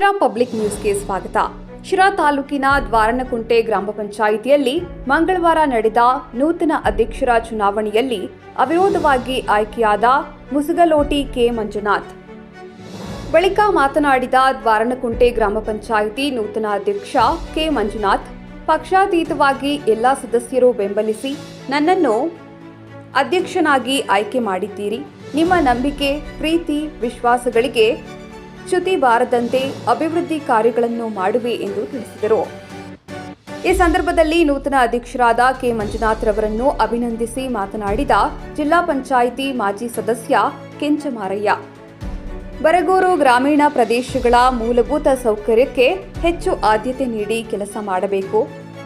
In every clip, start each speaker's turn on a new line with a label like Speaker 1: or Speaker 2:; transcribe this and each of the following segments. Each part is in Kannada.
Speaker 1: ಶಿರಾ ಪಬ್ಲಿಕ್ ನ್ಯೂಸ್ಗೆ ಸ್ವಾಗತ. ಶಿರಾ ತಾಲೂಕಿನ ದ್ವಾರಣಕುಂಟೆ ಗ್ರಾಮ ಪಂಚಾಯಿತಿಯಲ್ಲಿ ಮಂಗಳವಾರ ನಡೆದ ನೂತನ ಅಧ್ಯಕ್ಷರ ಚುನಾವಣೆಯಲ್ಲಿ ಅವಿರೋಧವಾಗಿ ಆಯ್ಕೆಯಾದ ಮುಸುಗಲೋಟಿ ಕೆ. ಮಂಜುನಾಥ್. ಬಳಿಕ ಮಾತನಾಡಿದ ದ್ವಾರಣಕುಂಟೆ ಗ್ರಾಮ ಪಂಚಾಯಿತಿ ನೂತನ ಅಧ್ಯಕ್ಷ ಕೆ. ಮಂಜುನಾಥ್, ಪಕ್ಷಾತೀತವಾಗಿ ಎಲ್ಲ ಸದಸ್ಯರು ಬೆಂಬಲಿಸಿ, ನನ್ನನ್ನು ಅಧ್ಯಕ್ಷನಾಗಿ ಆಯ್ಕೆ ಮಾಡಿದ್ದೀರಿ. ನಿಮ್ಮ ನಂಬಿಕೆ, ಪ್ರೀತಿ, ವಿಶ್ವಾಸಗಳಿಗೆ ಚ್ಯುತಿ ಬಾರದಂತೆ ಅಭಿವೃದ್ಧಿ ಕಾರ್ಯಗಳನ್ನು ಮಾಡುವೆ ಎಂದು ತಿಳಿಸಿದರು. ಈ ಸಂದರ್ಭದಲ್ಲಿ ನೂತನ ಅಧ್ಯಕ್ಷರಾದ ಕೆ. ಮಂಜುನಾಥ್ ರವರನ್ನು ಅಭಿನಂದಿಸಿ ಮಾತನಾಡಿದ ಜಿಲ್ಲಾ ಪಂಚಾಯಿತಿ ಮಾಜಿ ಸದಸ್ಯ ಕೆಂಚಮಾರಯ್ಯ. ಬರಗೂರು ಗ್ರಾಮೀಣ ಪ್ರದೇಶಗಳ ಮೂಲಭೂತ ಸೌಕರ್ಯಕ್ಕೆ ಹೆಚ್ಚು ಆದ್ಯತೆ ನೀಡಿ ಕೆಲಸ ಮಾಡಬೇಕು.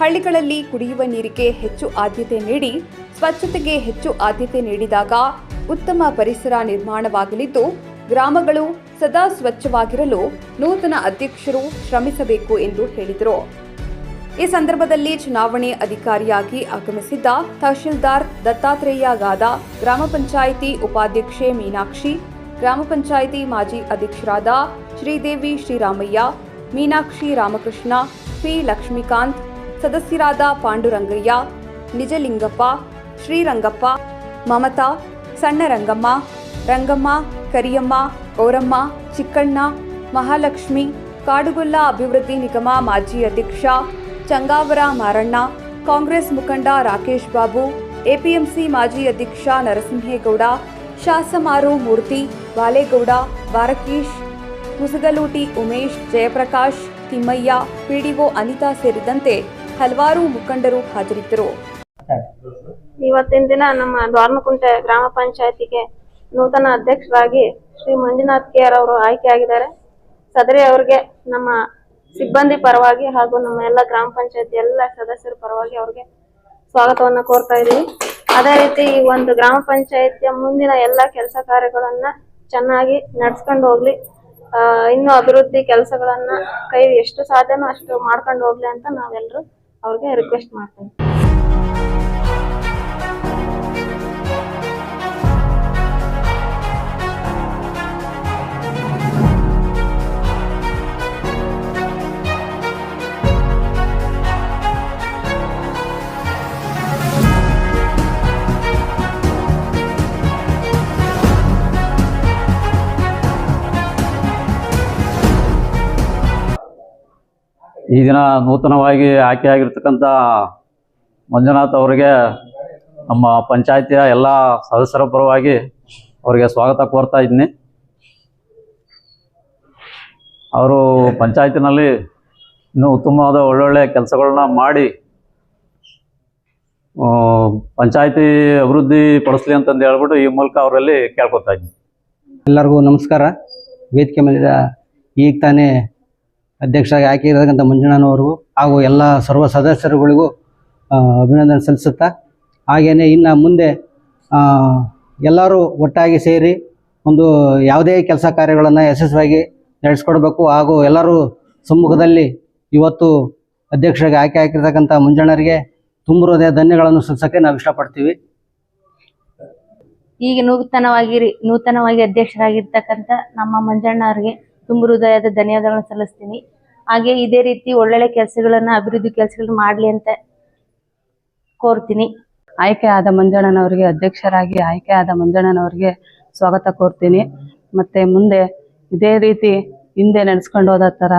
Speaker 1: ಹಳ್ಳಿಗಳಲ್ಲಿ ಕುಡಿಯುವ ನೀರಿಗೆ ಹೆಚ್ಚು ಆದ್ಯತೆ ನೀಡಿ, ಸ್ವಚ್ಛತೆಗೆ ಹೆಚ್ಚು ಆದ್ಯತೆ ನೀಡಿದಾಗ ಉತ್ತಮ ಪರಿಸರ ನಿರ್ಮಾಣವಾಗಲಿದ್ದು, ಗ್ರಾಮಗಳು ಸದಾ ಸ್ವಚ್ಛವಾಗಿರಲು ನೂತನ ಅಧ್ಯಕ್ಷರು ಶ್ರಮಿಸಬೇಕು ಎಂದು ಹೇಳಿದರು. ಈ ಸಂದರ್ಭದಲ್ಲಿ ಚುನಾವಣೆ ಅಧಿಕಾರಿಯಾಗಿ ಆಗಮಿಸಿದ್ದ ತಹಶೀಲ್ದಾರ್ ದತ್ತಾತ್ರೇಯ ಗಾದ, ಗ್ರಾಮ ಪಂಚಾಯಿತಿ ಉಪಾಧ್ಯಕ್ಷೆ ಮೀನಾಕ್ಷಿ, ಗ್ರಾಮ ಪಂಚಾಯಿತಿ ಮಾಜಿ ಅಧ್ಯಕ್ಷರಾದ ಶ್ರೀದೇವಿ ಶ್ರೀರಾಮಯ್ಯ, ಮೀನಾಕ್ಷಿ ರಾಮಕೃಷ್ಣ, ಪಿ ಲಕ್ಷ್ಮೀಕಾಂತ್, ಸದಸ್ಯರಾದ ಪಾಂಡುರಂಗಯ್ಯ, ನಿಜಲಿಂಗಪ್ಪ, ಶ್ರೀರಂಗಪ್ಪ, ಮಮತಾ ಸಣ್ಣ ರಂಗಮ್ಮ ರಂಗಮ್ಮ ಕರಿಯಮ್ಮ, ಗೌರಮ್ಮ, ಚಿಕ್ಕಣ್ಣ, ಮಹಾಲಕ್ಷ್ಮಿ, ಕಾಡುಗೊಲ್ಲ ಅಭಿವೃದ್ಧಿ ನಿಗಮ ಮಾಜಿ ಅಧ್ಯಕ್ಷ, ಚಂಗಾವರ ಮಾರಣ್ಣ, ಕಾಂಗ್ರೆಸ್ ಮುಖಂಡ ರಾಕೇಶ್ ಬಾಬು, ಎಪಿಎಂಸಿ ಮಾಜಿ ಅಧ್ಯಕ್ಷ ನರಸಿಂಹೇಗೌಡ, ಶಾಸಮಾರು ಮೂರ್ತಿ, ಬಾಲೇಗೌಡ, ಬಾರಕೀಶ್, ಮುಸುಗಲೂಟಿ ಉಮೇಶ್, ಜಯಪ್ರಕಾಶ್, ತಿಮ್ಮಯ್ಯ, ಪಿಡಿಒ ಅನಿತಾ ಸೇರಿದಂತೆ ಹಲವಾರು ಮುಖಂಡರು ಹಾಜರಿದ್ದರು.
Speaker 2: ಇವತ್ತಿನ ದಿನ ನಮ್ಮ ದ್ವಾರ್ಮಕುಂಟೆ ಗ್ರಾಮ ಪಂಚಾಯತಿಗೆ ನೂತನ ಅಧ್ಯಕ್ಷರಾಗಿ ಶ್ರೀ ಮಂಜುನಾಥ್ ಕೆ ಅವರು ಆಯ್ಕೆಯಾಗಿದ್ದಾರೆ. ಸದರಿ ಅವರಿಗೆ ನಮ್ಮ ಸಿಬ್ಬಂದಿ ಪರವಾಗಿ ಹಾಗೂ ನಮ್ಮ ಎಲ್ಲ ಗ್ರಾಮ ಪಂಚಾಯತ್ ಎಲ್ಲ ಸದಸ್ಯರ ಪರವಾಗಿ ಅವ್ರಿಗೆ ಸ್ವಾಗತವನ್ನ ಕೋರ್ತಾ ಇದೀವಿ ಅದೇ ರೀತಿ ಈ ಒಂದು ಗ್ರಾಮ ಪಂಚಾಯತಿಯ ಮುಂದಿನ ಎಲ್ಲ ಕೆಲಸ ಕಾರ್ಯಗಳನ್ನ ಚೆನ್ನಾಗಿ ನಡ್ಸ್ಕೊಂಡು ಹೋಗ್ಲಿ. ಆ, ಇನ್ನು ಅಭಿವೃದ್ಧಿ ಕೆಲಸಗಳನ್ನ ಕೈ ಎಷ್ಟು ಸಾಧ್ಯನೋ ಅಷ್ಟು ಮಾಡ್ಕೊಂಡು ಹೋಗ್ಲಿ ಅಂತ ನಾವೆಲ್ಲರೂ ಅವ್ರಿಗೆ ರಿಕ್ವೆಸ್ಟ್ ಮಾಡ್ತೀವಿ.
Speaker 3: ಈ ದಿನ ನೂತನವಾಗಿ ಆಯ್ಕೆಯಾಗಿರ್ತಕ್ಕಂಥ ಮಂಜುನಾಥ್ ಅವರಿಗೆ ನಮ್ಮ ಪಂಚಾಯತಿಯ ಎಲ್ಲ ಸದಸ್ಯರ ಪರವಾಗಿ ಅವರಿಗೆ ಸ್ವಾಗತ ಕೋರ್ತಾ ಇದ್ದೀನಿ ಅವರು ಪಂಚಾಯತಿನಲ್ಲಿ ಇನ್ನೂ ಉತ್ತಮವಾದ ಒಳ್ಳೊಳ್ಳೆ ಕೆಲಸಗಳನ್ನ ಮಾಡಿ ಪಂಚಾಯತಿ ಅಭಿವೃದ್ಧಿ ಪಡಿಸ್ಲಿ ಅಂತಂದು ಹೇಳ್ಬಿಟ್ಟು ಈ ಮೂಲಕ ಅವರಲ್ಲಿ ಕೇಳ್ಕೊತಾ ಇದ್ದೀನಿ
Speaker 4: ಎಲ್ಲರಿಗೂ ನಮಸ್ಕಾರ. ವೇದಿಕೆ ಮೇಲೆ ಈಗ ತಾನೇ ಅಧ್ಯಕ್ಷರಾಗಿ ಆಯ್ಕೆಯಿರತಕ್ಕಂಥ ಮಂಜುನಾನವರು ಹಾಗೂ ಎಲ್ಲ ಸರ್ವ ಸದಸ್ಯರುಗಳಿಗೂ ಅಭಿನಂದನೆ ಸಲ್ಲಿಸುತ್ತಾ ಹಾಗೆಯೇ ಇನ್ನು ಮುಂದೆ ಎಲ್ಲರೂ ಒಟ್ಟಾಗಿ ಸೇರಿ ಒಂದು ಯಾವುದೇ ಕೆಲಸ ಕಾರ್ಯಗಳನ್ನು ಯಶಸ್ವಿಯಾಗಿ ನಡೆಸ್ಕೊಡ್ಬೇಕು ಹಾಗೂ ಎಲ್ಲರೂ ಸಮ್ಮುಖದಲ್ಲಿ ಇವತ್ತು ಅಧ್ಯಕ್ಷರಾಗಿ ಆಯ್ಕೆ ಆಗಿರ್ತಕ್ಕಂಥ ಮಂಜಣ್ಣರಿಗೆ ತುಂಬ ಹೃದಯ ಧನ್ಯಗಳನ್ನು ಸಲ್ಲಿಸೋಕ್ಕೆ ನಾವು ಇಷ್ಟಪಡ್ತೀವಿ.
Speaker 5: ಈಗ ನೂತನವಾಗಿ ನೂತನವಾಗಿ ಅಧ್ಯಕ್ಷರಾಗಿರ್ತಕ್ಕಂಥ ನಮ್ಮ ಮಂಜಣ್ಣ ಅವರಿಗೆ ತುಂಬ ಹೃದಯದ ಧನ್ಯವಾದಗಳನ್ನ ಸಲ್ಲಿಸ್ತೀನಿ. ಹಾಗೆ ಇದೇ ರೀತಿ ಒಳ್ಳೊಳ್ಳೆ ಕೆಲಸಗಳನ್ನ ಅಭಿವೃದ್ಧಿ ಕೆಲಸಗಳನ್ನ ಮಾಡಲಿ ಅಂತ ಕೋರ್ತೀನಿ.
Speaker 6: ಆಯ್ಕೆ ಆದ ಮಂಜಣ್ಣನವರಿಗೆ ಅಧ್ಯಕ್ಷರಾಗಿ ಆಯ್ಕೆ ಆದ ಮಂಜಣ್ಣನವರಿಗೆ ಸ್ವಾಗತ ಕೋರ್ತೀನಿ. ಮತ್ತೆ ಮುಂದೆ ಇದೇ ರೀತಿ ಹಿಂದೆ ನಡೆಸ್ಕೊಂಡು ಹೋದ ಥರ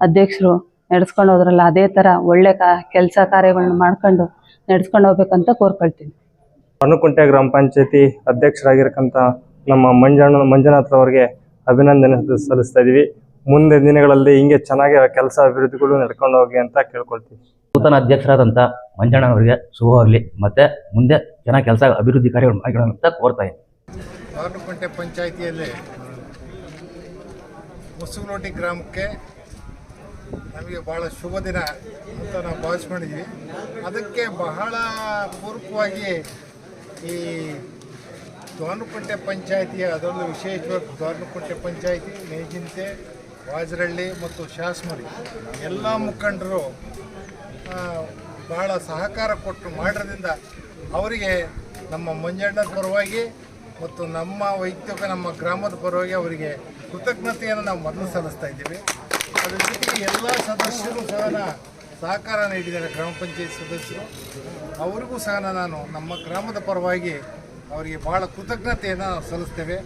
Speaker 6: ಅಧ್ಯಕ್ಷರು ನಡೆಸ್ಕೊಂಡು ಹೋದ್ರಲ್ಲ ಅದೇ ಥರ ಒಳ್ಳೆ ಕಾ ಕೆಲಸ ಕಾರ್ಯಗಳನ್ನ ಮಾಡ್ಕೊಂಡು ನಡೆಸ್ಕೊಂಡು ಹೋಗ್ಬೇಕಂತ ಕೋರ್ಕೊಳ್ತೀನಿ.
Speaker 7: ಅನುಕುಂಟೆ ಗ್ರಾಮ ಪಂಚಾಯತಿ ಅಧ್ಯಕ್ಷರಾಗಿರ್ತಕ್ಕಂಥ ನಮ್ಮ ಮಂಜಣ್ಣ ಮಂಜುನಾಥ್ ಅವರಿಗೆ ಅಭಿನಂದನೆ ಸಲ್ಲಿಸ್ತಾ ಇದೀವಿ. ಮುಂದೆ ದಿನಗಳಲ್ಲಿ ಹಿಂಗೆ ಚೆನ್ನಾಗಿ ಕೆಲಸ ಅಭಿವೃದ್ಧಿಗಳು ನಡ್ಕೊಂಡು ಹೋಗಿ ಅಂತ ಕೇಳ್ಕೊಳ್ತೀವಿ.
Speaker 8: ನೂತನ ಅಧ್ಯಕ್ಷರಾದಂಥ ಮಂಜಣ್ಣನವರಿಗೆ ಶುಭವಾಗಲಿ ಮತ್ತೆ ಮುಂದೆ ಚೆನ್ನಾಗಿ ಕೆಲಸ ಅಭಿವೃದ್ಧಿ ಕಾರ್ಯಗಳು ಮಾಡೋಣ ಅಂತ ಕೋರ್ತಾ ಇದ್ದೀನಿ.
Speaker 9: ಪಂಚಾಯಿತಿಯಲ್ಲಿ ಗ್ರಾಮಕ್ಕೆ ನಮಗೆ ಭಾಳ ಶುಭ ದಿನ ಅಂತ ನಾವು ಭಾವಿಸ್ಕೊಂಡಿದ್ವಿ ಅದಕ್ಕೆ ಬಹಳ ಪೂರ್ವಕವಾಗಿ ಈ ದ್ವಾರನಕುಂಟೆ ಪಂಚಾಯಿತಿಯ ಅದೊಂದು ವಿಶೇಷವಾಗಿ ದೋರ್ನಕುಂಟೆ ಪಂಚಾಯಿತಿ ನೇಜಿಂತೆ ವಾಜರಳ್ಳಿ ಮತ್ತು ಶಾಸ್ಮರಿ. ಎಲ್ಲ ಮುಖಂಡರು ಬಹಳ ಸಹಕಾರ ಕೊಟ್ಟು ಮಾಡಿರೋದ್ರಿಂದ ಅವರಿಗೆ ನಮ್ಮ ಮಂಜಣ್ಣ ಪರವಾಗಿ ಮತ್ತು ನಮ್ಮ ವೈಯಕ್ತಿಕ ನಮ್ಮ ಗ್ರಾಮದ ಪರವಾಗಿ ಅವರಿಗೆ ಕೃತಜ್ಞತೆಯನ್ನು ನಾವು ಮೊದಲು ಸಲ್ಲಿಸ್ತಾ ಇದ್ದೀವಿ.
Speaker 10: ಅದ್ರ ಜೊತೆಗೆ ಎಲ್ಲ ಸದಸ್ಯರು ಸಹ ಸಹಕಾರ ನೀಡಿದ್ದಾರೆ ಗ್ರಾಮ ಪಂಚಾಯತ್ ಸದಸ್ಯರು. ಅವರಿಗೂ ಸಹ ನಾನು ನಮ್ಮ ಗ್ರಾಮದ ಪರವಾಗಿ ಅವರಿಗೆ ಬಹಳ ಕೃತಜ್ಞತೆಯನ್ನು ಸಲ್ಲಿಸ್ತೇವೆ.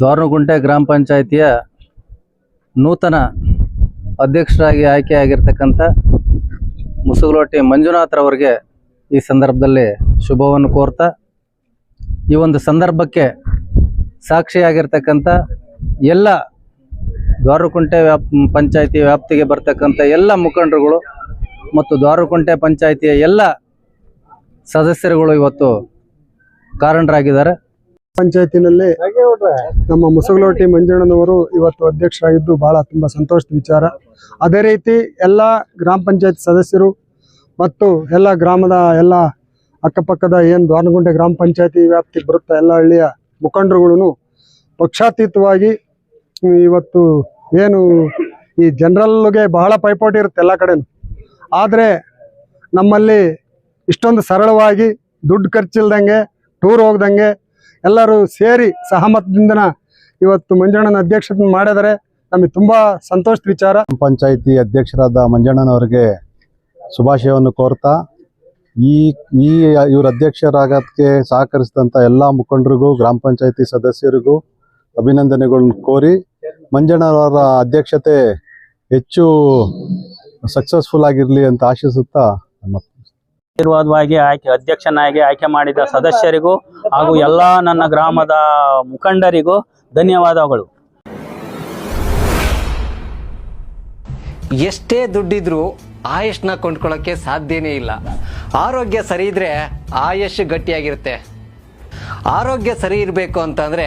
Speaker 11: ದ್ವಾರನಗುಂಟೆ ಗ್ರಾಮ ಪಂಚಾಯಿತಿಯ ನೂತನ ಅಧ್ಯಕ್ಷರಾಗಿ ಆಯ್ಕೆಯಾಗಿರ್ತಕ್ಕಂಥ ಮುಸುಗುಲೋಟಿ ಮಂಜುನಾಥ್ರವರಿಗೆ ಈ ಸಂದರ್ಭದಲ್ಲಿ ಶುಭವನ್ನು ಕೋರ್ತಾ, ಈ ಒಂದು ಸಂದರ್ಭಕ್ಕೆ ಸಾಕ್ಷಿಯಾಗಿರ್ತಕ್ಕಂಥ ಎಲ್ಲ ದ್ವಾರಕುಂಟೆ ವ್ಯಾಪ್, ಪಂಚಾಯಿತಿ ವ್ಯಾಪ್ತಿಗೆ ಬರ್ತಕ್ಕಂಥ ಎಲ್ಲ ಮುಖಂಡರುಗಳು ಮತ್ತು ದ್ವಾರಕುಂಟೆ ಪಂಚಾಯಿತಿಯ ಎಲ್ಲ ಸದಸ್ಯರುಗಳು ಇವತ್ತು ಕಾರಣರಾಗಿದ್ದಾರೆ
Speaker 12: ಪಂಚಾಯತಿನಲ್ಲಿ ನಮ್ಮ ಮುಸಗಲೋಟಿ ಮಂಜಣ್ಣನವರು ಇವತ್ತು ಅಧ್ಯಕ್ಷರಾಗಿದ್ದು ಬಹಳ ತುಂಬ ಸಂತೋಷದ ವಿಚಾರ. ಅದೇ ರೀತಿ ಎಲ್ಲ ಗ್ರಾಮ ಪಂಚಾಯತ್ ಸದಸ್ಯರು ಮತ್ತು ಎಲ್ಲ ಗ್ರಾಮದ ಎಲ್ಲ ಅಕ್ಕಪಕ್ಕದ ಏನು ದ್ವಾರನಗುಂಟೆ ಗ್ರಾಮ ಪಂಚಾಯತಿ ವ್ಯಾಪ್ತಿ ಬರುತ್ತೆ ಎಲ್ಲ ಹಳ್ಳಿಯ ಮುಖಂಡರುಗಳು ಪಕ್ಷಾತೀತವಾಗಿ ಇವತ್ತು ಏನು ಈ ಜನರಲ್ಗೆ ಬಹಳ ಪೈಪೋಟಿ ಇರುತ್ತೆ ಎಲ್ಲ ಕಡೆನೂ. ಆದರೆ ನಮ್ಮಲ್ಲಿ ಇಷ್ಟೊಂದು ಸರಳವಾಗಿ ದುಡ್ಡು ಖರ್ಚಿಲ್ದಂಗೆ ಟೂರ್ ಹೋಗ್ದಂಗೆ ಎಲ್ಲರೂ ಸೇರಿ ಸಹಮತದಿಂದ ಇವತ್ತು ಮಂಜಣ್ಣನ ಅಧ್ಯಕ್ಷತೆ ಮಾಡಿದರೆ ನಮಗೆ ತುಂಬ ಸಂತೋಷದ ವಿಚಾರ.
Speaker 13: ಪಂಚಾಯಿತಿ ಅಧ್ಯಕ್ಷರಾದ ಮಂಜಣ್ಣನವರಿಗೆ ಶುಭಾಶಯವನ್ನು ಕೋರ್ತಾ, ಈ ಈ ಇವ್ರ ಅಧ್ಯಕ್ಷರಾಗೋದಕ್ಕೆ ಸಹಕರಿಸಿದಂಥ ಎಲ್ಲ ಮುಖಂಡರಿಗೂ, ಗ್ರಾಮ ಪಂಚಾಯಿತಿ ಸದಸ್ಯರಿಗೂ ಅಭಿನಂದನೆಗಳನ್ನು ಕೋರಿ ಮಂಜಣ್ಣನವರ ಅಧ್ಯಕ್ಷತೆ ಹೆಚ್ಚು ಸಕ್ಸಸ್ಫುಲ್ ಆಗಿರಲಿ ಅಂತ ಆಶಿಸುತ್ತಾ ನಮ್ಮ
Speaker 14: ಆಶೀರ್ವಾದವಾಗಿ ಆಯ್ಕೆ, ಅಧ್ಯಕ್ಷನಾಗಿ ಆಯ್ಕೆ ಮಾಡಿದ ಸದಸ್ಯರಿಗೂ ಹಾಗೂ ಎಲ್ಲ ನನ್ನ ಗ್ರಾಮದ ಮುಖಂಡರಿಗೂ ಧನ್ಯವಾದಗಳು.
Speaker 9: ಎಷ್ಟೇ ದುಡ್ಡಿದ್ರೂ ಆಯುಷ್ನ ಕೊಂಡ್ಕೊಳ್ಳೋಕ್ಕೆ ಸಾಧ್ಯನೇ ಇಲ್ಲ. ಆರೋಗ್ಯ ಸರಿ ಇದ್ರೆ ಆಯುಷ್ ಗಟ್ಟಿಯಾಗಿರುತ್ತೆ. ಆರೋಗ್ಯ ಸರಿ ಇರಬೇಕು ಅಂತಂದ್ರೆ